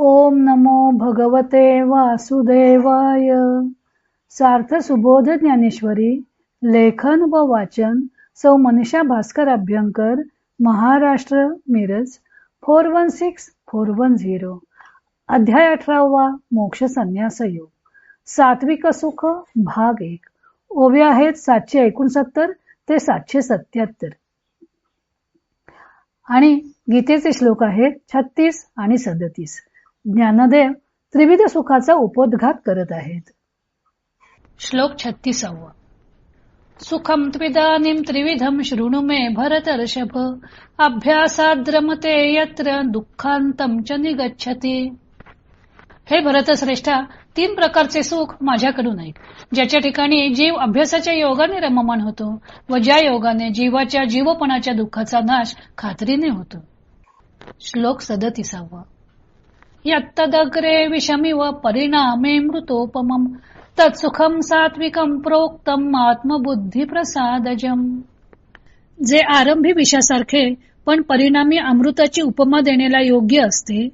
ओम नमो भगवते वासुदेवाय. सार्थ सुबोध ज्ञानेश्वरी लेखन व वाचन सौ Manisha Bhaskar Abhyankar Maharashtra Miraj four one six four one zero. अध्याय अठरावा मोक्ष संन्यास योग. सात्विक सुख भाग एक. ओवे आहेत सातशे एकोणसत्तर ते सातशे सत्याहत्तर. आणि गीतेचे श्लोक आहेत छत्तीस आणि सदतीस. ज्ञानदेव त्रिविध सुखाचा उपोद्घात करत आहेत. श्लोक छत्तीसावा. सुखम त्रिदानीम त्रिविधम शृणु मे भरतर्षभ. अभ्यासाद्रमते यत्र दुःखांतम च निगच्छती. हे भरतश्रेष्ठा तीन प्रकारचे सुख माझ्याकडून ऐक ज्याच्या ठिकाणी जीव अभ्यासाच्या योगाने रममान होतो व ज्या योगाने जीवाच्या जीवपणाच्या दुःखाचा नाश खात्रीने होतो. श्लोक सदतीसावा. यत्तदग्रे विषमिव परिणामे मृतोपमम। तत्सुखम सात्विकम प्रोक्तम आत्मबुद्धी प्रसादजम जे आरंभी विषासारखे पण परिणामी अमृताची उपमा देण्याला योग्य असते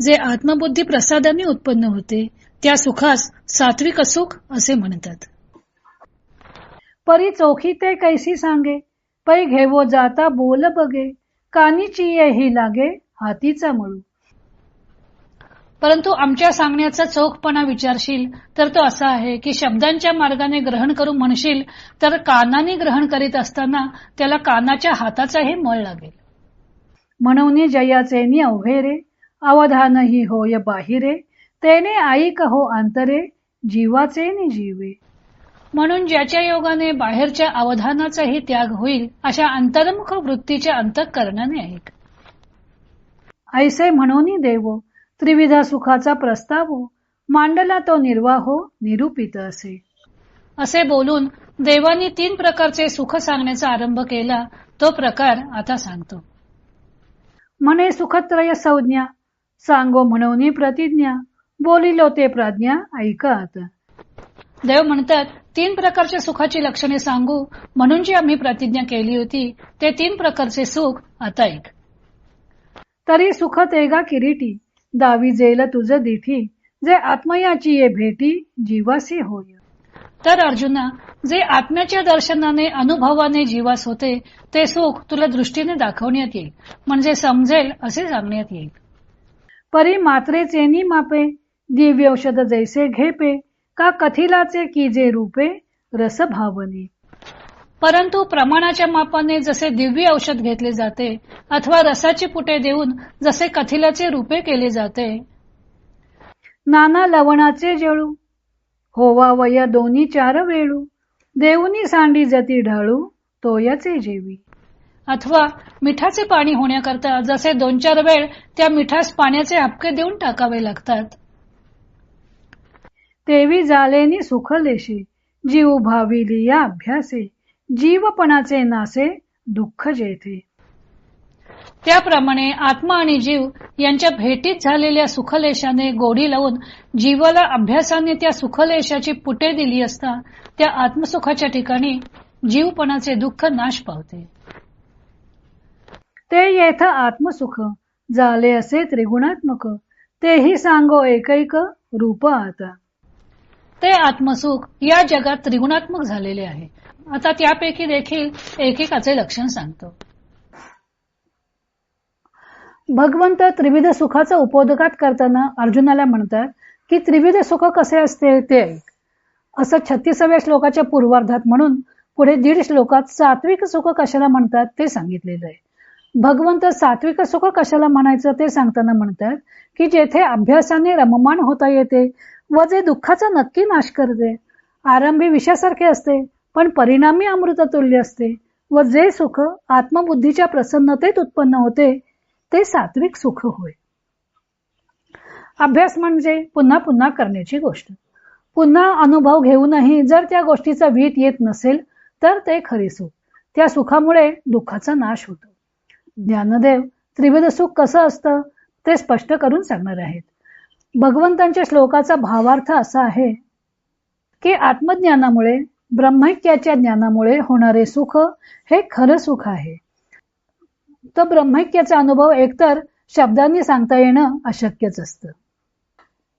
जे आत्मबुद्धी प्रसादाने उत्पन्न होते त्या सुखास सात्विक सुख असे म्हणतात। परी चोखी ते कैसी सांगे पै घेवो जाता बोल बगे कानीची ही लागे हातीचा मळू। परंतु आमच्या सांगण्याचा चोखपणा विचारशील तर तो असा आहे की शब्दांच्या मार्गाने ग्रहण करू म्हणशील तर कानाने ग्रहण करीत असताना त्याला कानाच्या हाताचाही मळ लागेल. म्हणून जयाचे नि अवघेरे अवधान ही होय बाहिरे तेने ऐक हो अंतरे जीवाचे नि जीवे. म्हणून ज्याच्या योगाने बाहेरच्या अवधानाचाही त्याग होईल अशा अंतर्मुख वृत्तीच्या अंतःकरणाने ऐक. ऐसे म्हणून देव त्रिविध सुखाचा प्रस्ताव मांडला तो निर्वाहो निरूपित असे. असे बोलून देवानी तीन प्रकारचे सुख सांगण्याचा आरंभ केला तो प्रकार आता सांगतो. म्हणे सुखत्रय संज्ञा सांगो म्हणून प्रतिज्ञा बोलिलो ते प्राज्ञा ऐका आता. देव म्हणतात तीन प्रकारच्या सुखाची लक्षणे सांगू म्हणून जी आम्ही प्रतिज्ञा केली होती ते तीन प्रकारचे सुख आता ऐक. तरी सुख तेगा किरीटी दावी जेल तुझ दिठी जे आत्मयाची ये भेटी जीवासी होय. तर अर्जुना जे आत्म्याच्या दर्शनाने अनुभवाने जीवास होते ते सुख तुला दृष्टीने दाखवण्यात येईल. म्हणजे समजेल असे सांगण्यात येईल. परी मात्रेचे नि मापे दिव्य औषध जैसे घेपे का कथिलाचे की जे रूपे रस भावने परंतु प्रमाणाच्या मापाने जसे दिव्य औषध घेतले जाते अथवा रसाची पुटे देऊन जसे कथिलाचे रूपे केले जाते. नाना लवणाचे जळू होवा वय दोन्ही चार वेळू देऊनी सांडी जती ढाळू तोयाचे जेवी. अथवा मिठाचे पाणी होण्याकरता जसे दोन चार वेळ त्या मिठास पाण्याचे हपके देऊन टाकावे लागतात. तेवी जालेनी सुखलेशी जीव भाविली या अभ्यासे. जीवपणाचे नासे दुःख जेथे. त्याप्रमाणे आत्मा आणि जीव यांच्या भेटीत झालेल्या सुखलेशाने गोडी लावून जीवाला अभ्यासाने त्या सुखलेशाची पुटे दिली असता त्या आत्मसुखाच्या ठिकाणी जीवपणाचे दुःख नाश पावते. ते येथ आत्मसुख झाले असे त्रिगुणात्मक तेही सांगो एकैक रूप आता. ते आत्मसुख या जगात त्रिगुणात्मक झालेले आहे. आता त्यापैकी देखील एकेकाचे लक्षण सांगतो. भगवंत त्रिविध सुखाचा उपोदघात करताना अर्जुनाला म्हणतात की त्रिविध सुख कसे असते ते ऐक. असं छत्तीसाव्या श्लोकाच्या पूर्वार्धात म्हणून पुढे दीड श्लोकात सात्विक सुख कशाला म्हणतात ते सांगितलेलं आहे. भगवंत सात्विक सुख कशाला म्हणायचं ते सांगताना म्हणतात की जेथे अभ्यासाने रममाण होता येते व जे दुःखाचा नक्की नाश करते. आरंभी विषयासारखे असते पण परिणामी अमृततुल्य असते व जे सुख आत्मबुद्धीच्या प्रसन्नतेत उत्पन्न होते ते सात्विक सुख होय. अभ्यास म्हणजे पुन्हा पुन्हा करण्याची गोष्ट. पुन्हा अनुभव घेऊनही जर त्या गोष्टीचा वीट येत नसेल तर ते खरी सुख. त्या सुखामुळे दुःखाचा नाश होतो. ज्ञानदेव त्रिविध सुख कसं असतं ते स्पष्ट करून सांगणार आहेत. भगवंतांच्या श्लोकाचा भावार्थ असा आहे की आत्मज्ञानामुळे ब्रह्मैक्याच्या ज्ञानामुळे होणारे सुख हे खरं सुख आहे. तर ब्रह्मैक्याचा अनुभव एकतर शब्दांनी सांगता येणं अशक्यच असतं.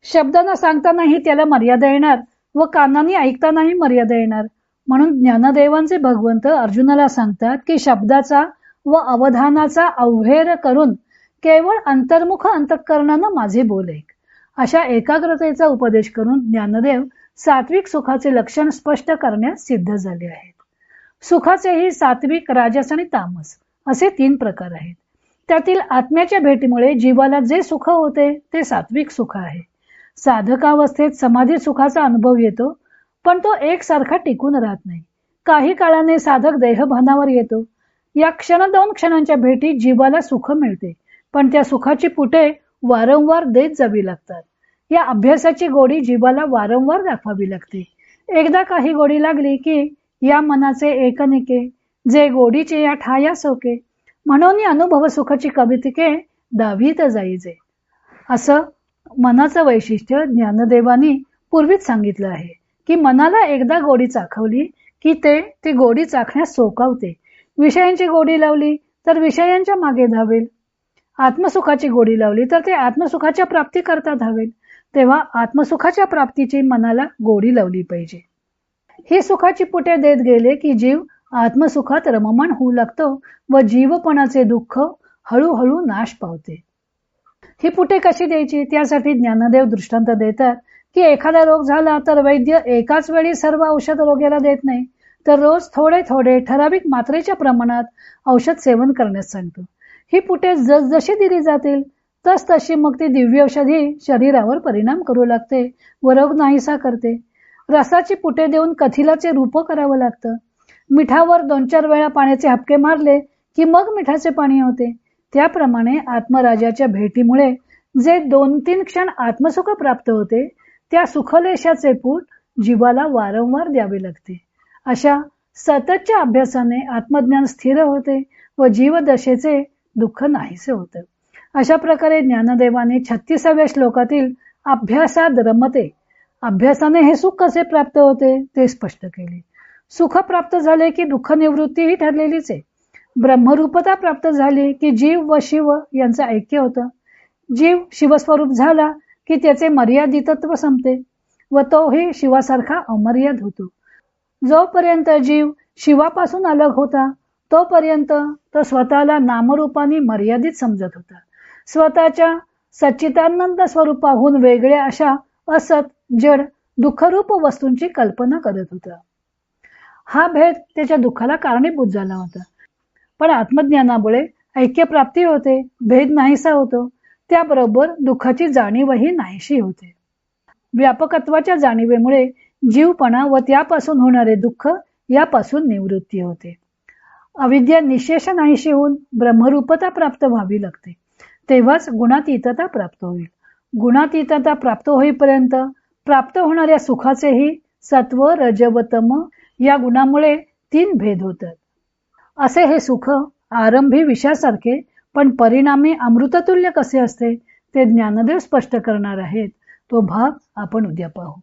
शब्दांना सांगतानाही त्याला मर्यादा येणार व कानांनी ऐकतानाही मर्यादा येणार. म्हणून ज्ञानदेवांचे भगवंत अर्जुनाला सांगतात की शब्दाचा व अवधानाचा अवहेर करून केवळ अंतर्मुख अंतःकरणानं माझे बोल ऐक. अशा एकाग्रतेचा उपदेश करून ज्ञानदेव सात्विक सुखाचे लक्षण स्पष्ट करण्यास सिद्ध झाले आहेत. सुखाचेही सात्विक राजस आणि तामस असे तीन प्रकार आहेत. त्यातील आत्म्याच्या भेटीमुळे जीवाला जे सुख होते ते सात्विक सुख आहे. साधकावस्थेत समाधी सुखाचा अनुभव येतो पण तो एकसारखा टिकून राहत नाही. काही काळाने साधक देहभानावर येतो. या क्षण दोन क्षणांच्या भेटीत जीवाला सुख मिळते पण त्या सुखाची पुटे वारंवार देत जावी लागतात. या अभ्यासाची गोडी जीवाला वारंवार दाखवावी लागते. एकदा काही गोडी लागली की या मनाचे एकनिके जे गोडीचे या ठाया सोके म्हणून अनुभव सुखाची कवितिके दावीत जाईजे. असं मनाचं वैशिष्ट्य ज्ञानदेवानी पूर्वीच सांगितलं आहे की मनाला एकदा गोडी चाखवली की ते ती गोडी चाखण्यास सोकावते. विषयांची गोडी लावली तर विषयांच्या मागे धावेल. आत्मसुखाची गोडी लावली तर ते आत्मसुखाच्या प्राप्ती करता धावेल. तेव्हा आत्मसुखाच्या प्राप्तीची मनाला गोडी लावली पाहिजे. ही सुखाची पुटे देत गेले की जीव आत्मसुखात रममाण होऊ लागतो व जीवपणाचे दुःख हळूहळू नाश पावते. ही पुटे कशी द्यायची? त्यासाठी ज्ञानदेव दृष्टांत देतात की एखादा रोग झाला तर वैद्य एकाच वेळी सर्व औषध रोग्याला देत नाही तर रोज थोडे थोडे ठराविक मात्रेच्या प्रमाणात औषध सेवन करण्यास सांगतो. ही पुटे जसजशी दिली जातील तस तशी मग ती दिव्य औषधी शरीरावर परिणाम करू लागते व रोग नाहीसा करते. रसाची पुटे देऊन कथिलाचे रूप करावं लागतं. मिठावर दोन चार वेळा पाण्याचे हपके मारले की मग मिठाचे पाणी होते. त्याप्रमाणे आत्मराजाच्या भेटीमुळे जे दोन तीन क्षण आत्मसुख प्राप्त होते त्या सुखलेशाचे पूट जीवाला वारंवार द्यावे लागते. अशा सततच्या अभ्यासाने आत्मज्ञान स्थिर होते व जीवदशेचे दुःख नाहीसे होते. अशा प्रकारे ज्ञानदेवाने छत्तीसाव्या श्लोकातील अभ्यासात रमते. अभ्यासाने हे सुख कसे प्राप्त होते? ते स्पष्ट केले. सुख प्राप्त झाले की दुःख निवृत्ती ही ठरलेलीच आहे. ब्रह्मरूपता प्राप्त झाली की जीव व शिव यांचं ऐक्य होतं. जीव शिवस्वरूप झाला की त्याचे मर्यादितत्व संपते व तोही शिवासारखा अमर्याद होतो. जोपर्यंत जीव शिवापासून अलग होता तोपर्यंत तो स्वतःला नामरूपाने मर्यादित समजत होता. स्वतःच्या सच्चितानंद स्वरूपाहून वेगळ्या अशा असत जड दुःखरूप वस्तूंची कल्पना करत होता. हा भेद त्याच्या दुःखाला कारणीभूत झाला होता. पण आत्मज्ञानामुळे ऐक्यप्राप्ती होते भेद नाहीसा होतो त्याबरोबर दुःखाची जाणीवही नाहीशी होते. व्यापकत्वाच्या जाणीवेमुळे जीवपणा व त्यापासून होणारे दुःख यापासून निवृत्ती होते. अविद्या निशेष नाहीशी होऊन ब्रह्मरूपता प्राप्त व्हावी लागते. तेव्हाच गुणातीतता प्राप्त होईल. गुणातीतता प्राप्त होईपर्यंत प्राप्त होणाऱ्या सुखाचेही सत्व रजवतम या गुणामुळे तीन भेद होतात. असे हे सुख आरंभी विषासारखे पण परिणामी अमृततुल्य कसे असते ते ज्ञानदेव स्पष्ट करणार आहेत. तो भाग आपण उद्या पाहू.